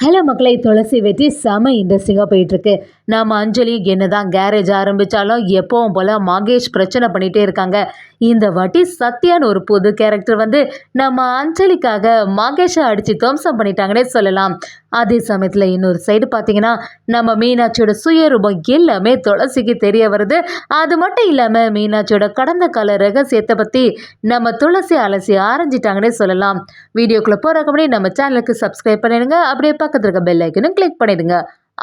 Hello மக்களை துளசி வெற்றி செம இன்ட்ரெஸ்டிங்காக போயிட்டுருக்கு. நம்ம அஞ்சலி என்னதான் கேரேஜ் ஆரம்பித்தாலும் எப்பவும் போல் மகேஷ் பிரச்சனை பண்ணிகிட்டே இருக்காங்க. இந்த வாட்டி சத்யான்னு ஒரு புது கேரக்டர் வந்து நம்ம அஞ்சலிக்காக மகேஷை அடித்து துவம்சம் பண்ணிட்டாங்கன்னே சொல்லலாம். அதே சமயத்தில் இன்னொரு சைடு பார்த்தீங்கன்னா நம்ம மீனாட்சியோட சுயரூபம் எல்லாமே துளசிக்கு தெரிய வருது. அது மட்டும் இல்லாமல் மீனாட்சியோட கடந்த கால ரகசியத்தை பற்றி நம்ம துளசி அலசி ஆரஞ்சிட்டாங்கன்னே சொல்லலாம். வீடியோக்குள்ளே போகிறக்கு முன்னாடி நம்ம சேனலுக்கு சப்ஸ்கிரைப் பண்ணிடுங்க. அப்படியே பக்கத்தில் இருக்க பெல் ஐக்கனும் கிளிக் பண்ணிடுங்க.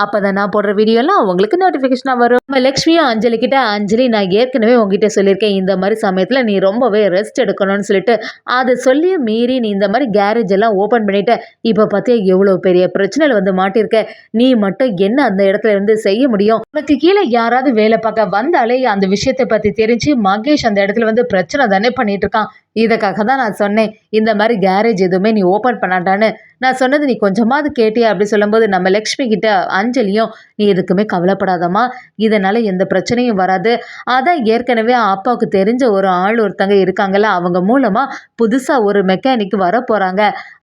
அப்போ தான் நான் போடுற வீடியோலாம் உங்களுக்கு நோட்டிஃபிகேஷனாக வரும். நம்ம லக்ஷ்மியும் அஞ்சலி கிட்ட அஞ்சலி நான் ஏற்கனவே உங்ககிட்ட சொல்லியிருக்கேன் இந்த மாதிரி சமயத்தில் நீ ரொம்பவே ரெஸ்ட் எடுக்கணும்னு சொல்லிட்டு அதை சொல்லி மீறி நீ இந்த மாதிரி கேரேஜ் எல்லாம் ஓப்பன் பண்ணிட்ட இப்போ பார்த்தியா எவ்வளோ பெரிய பிரச்சனையில் வந்து மாட்டியிருக்க நீ மட்டும் என்ன அந்த இடத்துல இருந்து செய்ய முடியும்? உனக்கு கீழே யாராவது வேலை பார்க்க வந்தாலே அந்த விஷயத்தை பற்றி தெரிஞ்சு மகேஷ் அந்த இடத்துல வந்து பிரச்சனை தானே பண்ணிட்டு இருக்கான். இதுக்காக தான் நான் சொன்னேன் இந்த மாதிரி கேரேஜ் எதுவுமே நீ ஓப்பன் பண்ணாட்டான்னு. நான் சொன்னது நீ கொஞ்சமாவது கேட்டியா அப்படி சொல்லும்போது நம்ம லக்ஷ்மி கிட்ட அஞ்சலியும் நீ எதுக்குமே கவலைப்படாதம்மா. இதனால் எந்த பிரச்சனையும் வராது. அதான் ஏற்கனவே அப்பாவுக்கு தெரிஞ்ச ஒரு ஆள் ஒருத்தங்க இருக்காங்கல்ல அவங்க மூலமாக புதுசாக ஒரு மெக்கானிக் வர போகிறாங்க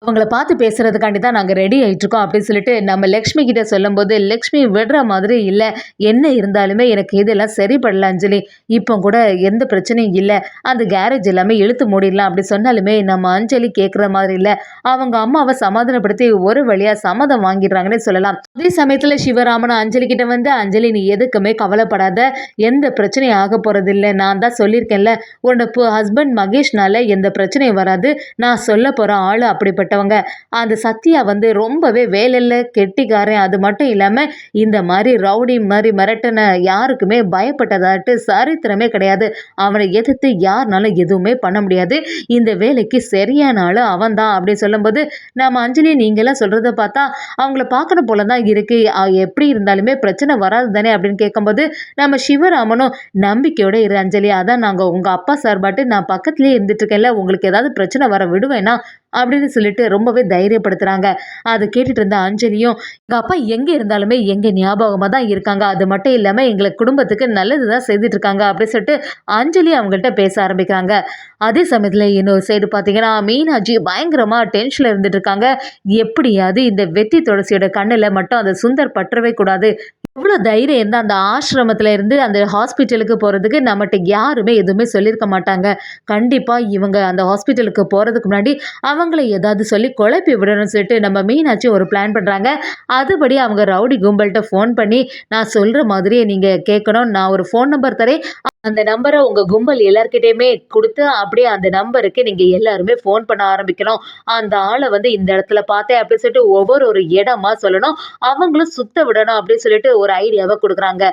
அவங்கள பார்த்து பேசுகிறதுக்காண்டி தான் நாங்கள் ரெடி ஆகிட்ருக்கோம் அப்படின்னு சொல்லிட்டு நம்ம லக்ஷ்மி கிட்ட சொல்லும்போது லக்ஷ்மி விடுற மாதிரி இல்லை. என்ன இருந்தாலுமே எனக்கு இதெல்லாம் சரிப்படல அஞ்சலி. இப்போ கூட எந்த பிரச்சனையும் இல்லை. அந்த கேரேஜ் எல்லாமே இழுத்து மூடிடலாம். அப்படி சொன்னாலுமே நம்ம அஞ்சலி கேட்குற மாதிரி இல்லை. அவங்க அம்மாவை சமாதானப்படுத்தி ஒரு வழியாக சம்மதம் வாங்கிடுறாங்கன்னே சொல்லலாம். அதே சமயத்தில் சிவராமன் அஞ்சலி கிட்ட வந்து அஞ்சலி நீ எதுக்குமே கவலைப்படாத. எந்த பிரச்சனையும் ஆக இல்லை. நான் தான் சொல்லியிருக்கேன்ல. உன்னோட ஹஸ்பண்ட் மகேஷ்னால எந்த பிரச்சனையும் வராது. நான் சொல்ல போகிற ஆள் அப்படிப்பட்ட பட்டவங்க அந்த சத்யா வந்து ரொம்பவே வேலையில் கெட்டிக்காரன். அது மட்டும் இல்லாமல் இந்த மாதிரி ரவுடி மாதிரி மிரட்டின யாருக்குமே பயப்பட்டதாட்டு சரித்திரமே கிடையாது. அவனை எதிர்த்து யாருனாலும் எதுவுமே பண்ண முடியாது. இந்த வேலைக்கு சரியான ஆள் அவன் தான் அப்படின்னு சொல்லும்போது நம்ம அஞ்சலி நீங்களாம் சொல்கிறத பார்த்தா அவங்கள பார்க்கணும் போல தான் இருக்குது எப்படி இருந்தாலுமே பிரச்சனை வராது தானே? அப்படின்னு கேட்கும்போது நம்ம சிவராமனும் நம்பிக்கையோட இரு அஞ்சலி. அதான் நாங்கள் உங்கள் அப்பா சார்பாட்டு நான் பக்கத்துலேயே இருந்துட்டுருக்கேன்ல உங்களுக்கு ஏதாவது பிரச்சனை வர விடுவேன்னா அப்படின்னு சொல்லிட்டு ரொம்பவே தைரியப்படுத்துகிறாங்க அதை கேட்டுட்டு இருந்த அஞ்சலியும் எங்கள் அப்பா எங்கே இருந்தாலுமே எங்கள் ஞாபகமாக தான் இருக்காங்க. அது மட்டும் இல்லாமல் எங்களை குடும்பத்துக்கு நல்லது தான் செய்துட்டு இருக்காங்க. அப்படின்னு சொல்லிட்டு அஞ்சலி அவங்கள்ட்ட பேச ஆரம்பிக்கிறாங்க. அதே சமயத்தில் இன்னொரு சைடு பார்த்தீங்கன்னா மீனாட்சி பயங்கரமாக டென்ஷனில் இருந்துட்டு இருக்காங்க. எப்படியாவது இந்த வெற்றி துளசியோட கண்ணில் மட்டும் அந்த சுந்தர் பற்றவே கூடாது. எவ்வளோ தைரியம் இருந்தால் அந்த ஆசிரமத்தில் இருந்து அந்த ஹாஸ்பிட்டலுக்கு போகிறதுக்கு நம்மகிட்ட யாருமே எதுவுமே சொல்லியிருக்க மாட்டாங்க. கண்டிப்பாக இவங்க அந்த ஹாஸ்பிட்டலுக்கு போகிறதுக்கு முன்னாடி அவங்கள ஏதாவது சொல்லி குழப்பி விடணும்னு சொல்லிட்டு நம்ம மீனாட்சி ஒரு பிளான் பண்ணுறாங்க அதுபடி அவங்க ரவுடி கும்பல்கிட்ட ஃபோன் பண்ணி நான் சொல்கிற மாதிரியே நீங்கள் கேட்கணும். நான் ஒரு ஃபோன் நம்பர் தரேன். அந்த நம்பரை உங்கள் கும்பல் எல்லாருக்கிட்டேயுமே கொடுத்து அப்படியே அந்த நம்பருக்கு நீங்கள் எல்லாருமே ஃபோன் பண்ண ஆரம்பிக்கணும். அந்த ஆளை வந்து இந்த இடத்துல பார்த்தேன் அப்படின்னு சொல்லிட்டு ஒவ்வொரு ஒரு இடமா சொல்லணும். அவங்களும் சுத்த விடணும் அப்படின்னு சொல்லிட்டு ஒரு ஐடியாவை கொடுக்குறாங்க.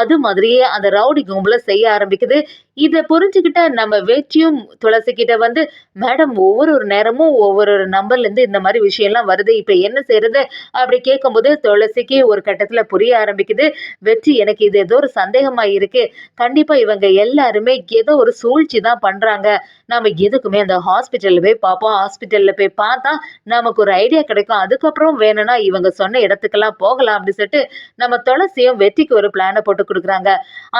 அது மாதிரியே அந்த ரவுடி கும்பலை செய்ய ஆரம்பிக்குது. இதை புரிஞ்சுக்கிட்ட நம்ம வேற்றியும் துளசி கிட்ட வந்து மேடம் ஒவ்வொரு ஒரு நேரமும் ஒவ்வொரு ஒரு நம்பர்லேருந்து இந்த மாதிரி விஷயம்லாம் வருது. இப்போ என்ன செய்யறது அப்படி கேட்கும்போது துளசிக்கு ஒரு கட்டத்தில் புரிய ஆரம்பிக்குது. வெற்றி எனக்கு இது ஏதோ ஒரு சந்தேகமாக இருக்கு. கண்டிப்பாக இவங்க எல்லாருமே ஏதோ ஒரு சூழ்ச்சி தான் பண்ணுறாங்க நம்ம எதுக்குமே அந்த ஹாஸ்பிட்டலில் போய் பார்ப்போம். ஹாஸ்பிட்டலில் போய் பார்த்தா நமக்கு ஒரு ஐடியா கிடைக்கும். அதுக்கப்புறம் வேணும்னா இவங்க சொன்ன இடத்துக்கெல்லாம் போகலாம். அப்படின்னு சொல்லிட்டு நம்ம துளசியும் வெற்றிக்கு ஒரு பிளானை போட்டு கொடுக்குறாங்க.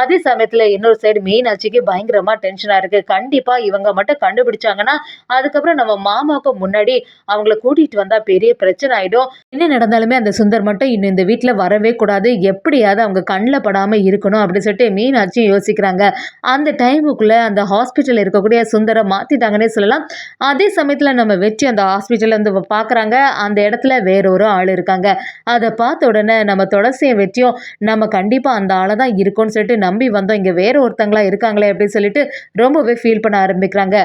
அதே சமயத்தில் இன்னொரு சைடு மீனாட்சிக்கு பயங்கரமாக டென்ஷனாக இருக்கு. கண்டிப்பாக இவங்க மட்டும் கண்டுபிடிச்சாங்கன்னா அதுக்கப்புறம் நம்ம மாமாவுக்கு முன்னாடி அவங்கள கூட்டிகிட்டு வந்தால் பெரிய பிரச்சனை ஆகிடும் என்ன நடந்தாலுமே அந்த சுந்தர் மட்டும் இன்னும் இந்த வீட்டில் வரவே கூடாது. எப்படியாவது அவங்க கண்ணில் படாமல் இருக்கணும் அப்படின்னு சொல்லிட்டு மீனாட்சியும் யோசிக்கிறாங்க. அந்த டைமுக்குள்ளே அந்த ஹாஸ்பிட்டலில் இருக்கக்கூடிய சுந்தரை மாற்றிட்டாங்கன்னே சொல்லலாம். அதே சமயத்தில் நம்ம வெற்றி அந்த ஹாஸ்பிட்டல் வந்து பார்க்குறாங்க அந்த இடத்துல வேறொரு ஆள் இருக்காங்க. அதை பார்த்த உடனே நம்ம துளசியை வெற்றியும் நம்ம கண்டிப்பாக அந்த ஆளை தான் இருக்கும்னு சொல்லிட்டு நம்பி வந்தோம். இங்கே வேற ஒருத்தங்களா இருக்காங்களே அப்படின்னு சொல்லிட்டு ரொம்பவே ஃபீல் பண்ண ஆரம்பிக்கிறாங்க.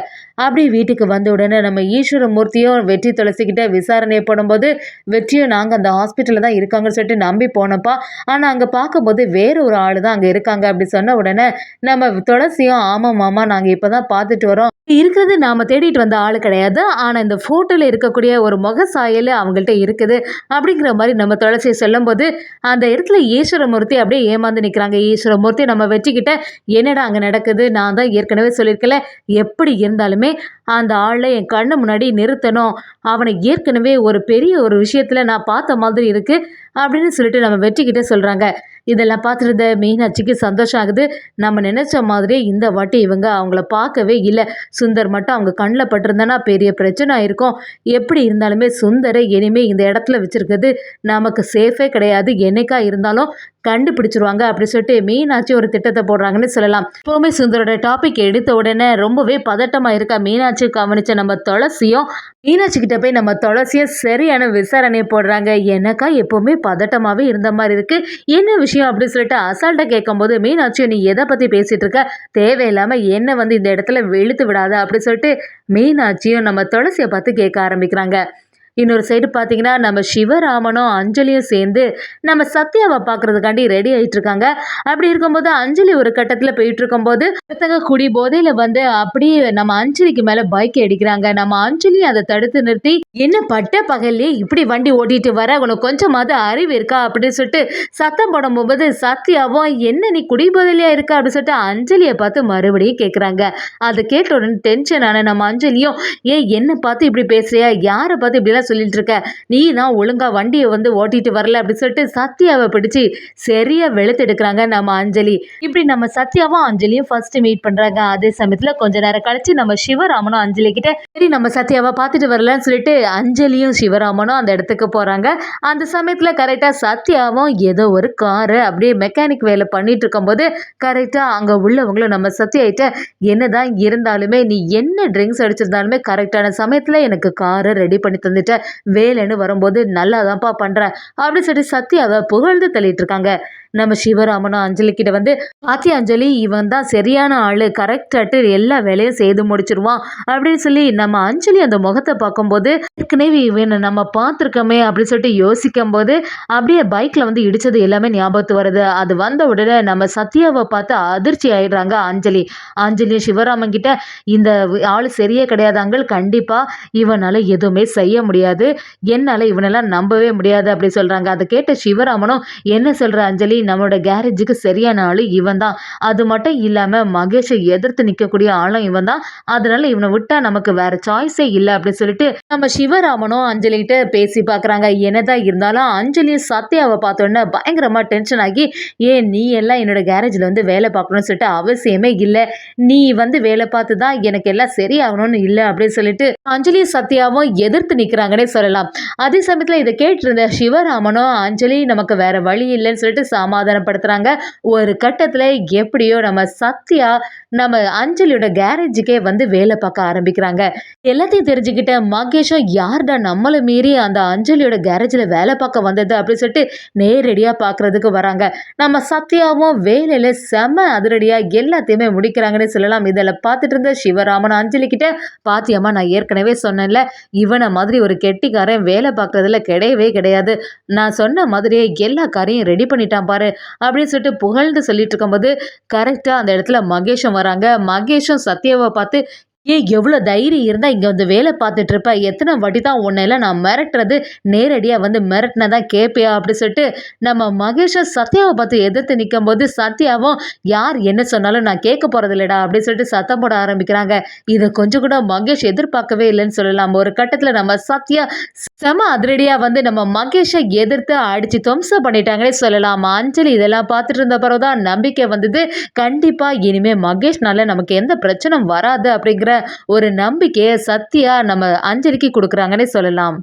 அப்படி வீட்டுக்கு வந்த உடனே நம்ம ஈஸ்வரமூர்த்தியும் வெற்றி துளசிக்கிட்ட விசாரணை போடும்போது வெற்றியும் நாங்கள் அந்த ஹாஸ்பிட்டலில் தான் இருக்காங்கன்னு சொல்லிட்டு நம்பி போனப்பா ஆனால் அங்கே பார்க்கும்போது வேற ஒரு ஆள் தான் அங்கே இருக்காங்க அப்படி சொன்ன உடனே நம்ம துளசியும் ஆமாம் மாமா நாங்கள் இப்போ தான் பார்த்துட்டு வரோம். இருக்கிறது நாம் தேடிட்டு வந்த ஆள் கிடையாது. ஆனால் இந்த ஃபோட்டோவில் இருக்கக்கூடிய ஒரு முக சாயல் அவங்கள்ட்ட இருக்குது. அப்படிங்கிற மாதிரி நம்ம துளசியை சொல்லும்போது அந்த இடத்துல ஈஸ்வரமூர்த்தி அப்படியே ஏமாந்து நிற்கிறாங்க ஈஸ்வரமூர்த்தி நம்ம வெற்றிக்கிட்ட என்னடா அங்கே நடக்குது? நான் தான் ஏற்கனவே சொல்லியிருக்கல எப்படி இருந்தாலுமே அந்த ஆளை என் கண்ணு முன்னாடி நிறுத்தணும். அவனை ஏற்கனவே ஒரு பெரிய ஒரு விஷயத்தில் நான் பார்த்த மாதிரி இருக்குது அப்படின்னு சொல்லிட்டு நம்ம வெற்றிக்கிட்டே சொல்கிறாங்க இதெல்லாம் பார்த்துருந்த மீனாட்சிக்கு சந்தோஷம் ஆகுது. நம்ம நினச்ச மாதிரியே இந்த வாட்டி இவங்க அவங்கள பார்க்கவே இல்லை. சுந்தர் மட்டும் அவங்க கண்ணில் பட்டிருந்தனா பெரிய பிரச்சனை இருக்கும் எப்படி இருந்தாலுமே சுந்தரை இனிமே இந்த இடத்துல வச்சுருக்கிறது நமக்கு சேஃபே கிடையாது. என்னைக்கா இருந்தாலும் கண்டுபிடிச்சிருவாங்க அப்படி சொல்லிட்டு மீனாட்சி ஒரு திட்டத்தை போடுறாங்கன்னு சொல்லலாம். எப்போவுமே சுந்தரோட டாபிக் எடுத்த உடனே ரொம்பவே பதட்டமாக இருக்கா மீனாட்சி. கவனிச்ச நம்ம துளசியும் மீனாட்சி கிட்ட போய் நம்ம துளசியும் சரியான விசாரணையை போடுறாங்க. எனக்கா எப்போவுமே பதட்டமாகவே இருந்த மாதிரி இருக்குது என்ன விஷயம் அப்படின்னு சொல்லிட்டு அசால்ட்டாக கேட்கும்போது மீனாட்சி நீ எதை பற்றி பேசிகிட்டு இருக்க? தேவையில்லாமல் என்ன வந்து இந்த இடத்துல வெளுத்து விடாத அப்படின்னு சொல்லிட்டு மீனாட்சியும் நம்ம துளசியை பார்த்து கேட்க ஆரம்பிக்கிறாங்க. இன்னொரு சைடு பார்த்தீங்கன்னா நம்ம சிவராமனும் அஞ்சலியும் சேர்ந்து நம்ம சத்யாவை பார்க்கறதுக்காண்டி ரெடி ஆகிட்டு இருக்காங்க அப்படி இருக்கும்போது அஞ்சலி ஒரு கட்டத்தில் போயிட்டு இருக்கும்போது ஒருத்தங்க குடி போதையில் வந்து அப்படியே நம்ம அஞ்சலிக்கு மேலே பைக் அடிக்கிறாங்க. நம்ம அஞ்சலி அதை தடுத்து நிறுத்தி என்ன பட்ட பகல்லே இப்படி வண்டி ஓட்டிட்டு வர? உனக்கு கொஞ்சமாவது அறிவு இருக்கா? அப்படின்னு சொல்லிட்டு சத்தம் போடும்போது சத்யாவும் என்ன நீ குடி போதையிலையா இருக்கா? அப்படின்னு சொல்லிட்டு அஞ்சலியை பார்த்து மறுபடியும் கேட்குறாங்க அதை கேட்ட உடனே டென்ஷன் ஆன நம்ம அஞ்சலியும் ஏன் என்னை பார்த்து இப்படி பேசுறியா? யாரை பார்த்து இப்படிலாம் சொல்லிட்டு இருக்க நீ தான் ஒழுங்கா வண்டியை வந்து ஓட்டிட்டு வரல அப்படின்னு சொல்லிட்டு சத்யாவை பிடிச்சி சரியா வெளுத்து எடுக்கிறாங்க நம்ம அஞ்சலி. இப்படி நம்ம சத்யாவும் அஞ்சலியும் ஃபர்ஸ்ட் மீட் பண்றாங்க. அதே சமயத்துல கொஞ்ச நேரம் கழிச்சு நம்ம சிவராமனும் அஞ்சலி கிட்ட சரி நம்ம சத்யாவை பார்த்துட்டு வரலன்னு சொல்லிட்டு அஞ்சலியும் சிவராமனும் அந்த இடத்துக்கு போறாங்க. அந்த சமயத்துல கரெக்டா சத்யாவும் ஏதோ ஒரு காரு அப்படியே மெக்கானிக் வேலை பண்ணிட்டு இருக்கும்போது கரெக்டா அங்க உள்ளவங்களும் நம்ம சத்யாயிட்ட என்னதான் இருந்தாலுமே நீ என்ன ட்ரிங்க்ஸ் அடிச்சிருந்தாலுமே கரெக்டான சமயத்துல எனக்கு காரை ரெடி பண்ணி தந்துட்ட. வேலைன்னு வரும்போது நல்லா தான்ப்பா பண்ற அப்படின்னு சொல்லிட்டு சத்யாவை புகழ்ந்து தள்ளிட்டு இருக்காங்க. நம்ம சிவராமனும் அஞ்சலிக்கிட்ட வந்து பாத்தி அஞ்சலி இவன் தான் சரியான ஆள். கரெக்டாட்டு எல்லா வேலையும் செய்து முடிச்சிருவான். அப்படின்னு சொல்லி நம்ம அஞ்சலி அந்த முகத்தை பார்க்கும்போது ஏற்கனவே இவனை நம்ம பார்த்துருக்கோமே அப்படின்னு சொல்லிட்டு யோசிக்கும் போது அப்படியே பைக்கில் வந்து இடிச்சது எல்லாமே ஞாபகத்து வருது. அது வந்த உடனே நம்ம சத்யாவை பார்த்து அதிர்ச்சி ஆயிடுறாங்க அஞ்சலி. அஞ்சலியும் சிவராமன் கிட்ட இந்த ஆள் சரியே கிடையாது அங்கிள் கண்டிப்பாக இவனால எதுவுமே செய்ய முடியாது. என்னால் இவனெல்லாம் நம்பவே முடியாது அப்படி சொல்கிறாங்க அதை கேட்ட சிவராமனும் என்ன சொல்கிற அஞ்சலி? நம்மளோட கேரேஜுக்கு சரியான ஆள் இவன் தான். அது மட்டும் இல்லாம மகேஷை எதிர்த்து நிற்கக்கூடிய ஆளும் இவன் தான். அதனால இவனை விட்டா நமக்கு வேற சாய்ஸே இல்லை அப்படின்னு சொல்லிட்டு நம்ம சிவராமனும் அஞ்சலிகிட்ட பேசி பார்க்குறாங்க என்னதான் இருந்தாலும் அஞ்சலியும் சத்யாவை பார்த்தோன்னே பயங்கரமா டென்ஷன் ஆகி ஏன் நீ எல்லாம் என்னோட கேரேஜில் வந்து வேலை பார்க்கணும்னு சொல்லிட்டு அவசியமே இல்லை. நீ வந்து வேலை பார்த்து தான் எனக்கு எல்லாம் சரியாகணும்னு இல்லை. அப்படின்னு சொல்லிட்டு அஞ்சலியும் சத்யாவும் எதிர்த்து நிற்கிறாங்கன்னே சொல்லலாம். அதே சமயத்தில் இதை கேட்டிருந்த சிவராமனும் அஞ்சலி நமக்கு வேற வழி இல்லைன்னு சொல்லிட்டு சமாதானப்படுத்துறாங்க. ஒரு கட்டத்தில் எப்படியோ நம்ம சத்யா நம்ம அஞ்சலியோட கேரேஜுக்கே வந்து வேலை பார்க்க ஆரம்பிக்கிறாங்க. எல்லாத்தையும் தெரிஞ்சுக்கிட்ட மகேஷும் யார்டா நம்மளை மீறி அந்த அஞ்சலியோட கேரேஜில் வேலை பார்க்க வந்தது அப்படின்னு சொல்லிட்டு நேரடியாக பார்க்கறதுக்கு வராங்க. நம்ம சத்யாவும் வேலையில் செம அதிரடியாக எல்லாத்தையுமே முடிக்கிறாங்கன்னு சொல்லலாம். இதில் பார்த்துட்டு இருந்த சிவராமன் அஞ்சலி கிட்ட பாத்தியம்மா நான் ஏற்கனவே சொன்னேன்ல இவனை மாதிரி ஒரு கெட்டிக்காரன் வேலை பார்க்கறதுல கிடையவே கிடையாது. நான் சொன்ன மாதிரியே எல்லா காரையும் ரெடி பண்ணிட்டான் பாரு. அப்படின்னு சொல்லிட்டு புகழ்ந்து சொல்லிட்டு இருக்கும்போது கரெக்டாக அந்த இடத்துல மகேஷும் வராங்க. மகேஷும் சத்யாவை பார்த்து ஏய் எவ்வளோ தைரியம் இருந்தால் இங்கே வந்து வேலை பார்த்துட்டு இருப்ப? எத்தனை வாட்டி தான் உன்னையெல்லாம் நான் மிரட்டுறது? நேரடியாக வந்து மிரட்டினதான் கேட்பியா? அப்படி சொல்லிட்டு நம்ம மகேஷை சத்யாவை பார்த்து எதிர்த்து நிற்கும் போது சத்யாவும் யார் என்ன சொன்னாலும் நான் கேட்க போகிறது இல்லைடா? அப்படின்னு சொல்லிட்டு சத்தம் போட ஆரம்பிக்கிறாங்க. இதை கொஞ்சம் கூட மகேஷ் எதிர்பார்க்கவே இல்லைன்னு சொல்லலாம். ஒரு கட்டத்தில் நம்ம சத்யா செம அதிரடியாக வந்து நம்ம மகேஷை எதிர்த்து அடித்து துவம்சம் பண்ணிட்டாங்களே சொல்லலாம். அஞ்சலி இதெல்லாம் பார்த்துட்டு இருந்த பிறகு தான் நம்பிக்கை வந்தது. கண்டிப்பாக இனிமேல் மகேஷ்னால நமக்கு எந்த பிரச்சனையும் வராது அப்படிங்கிற ஒரு நம்பிக்கையை சத்யா நம்ம அஞ்சலிக்கு கொடுக்குறாங்கன்னே சொல்லலாம்.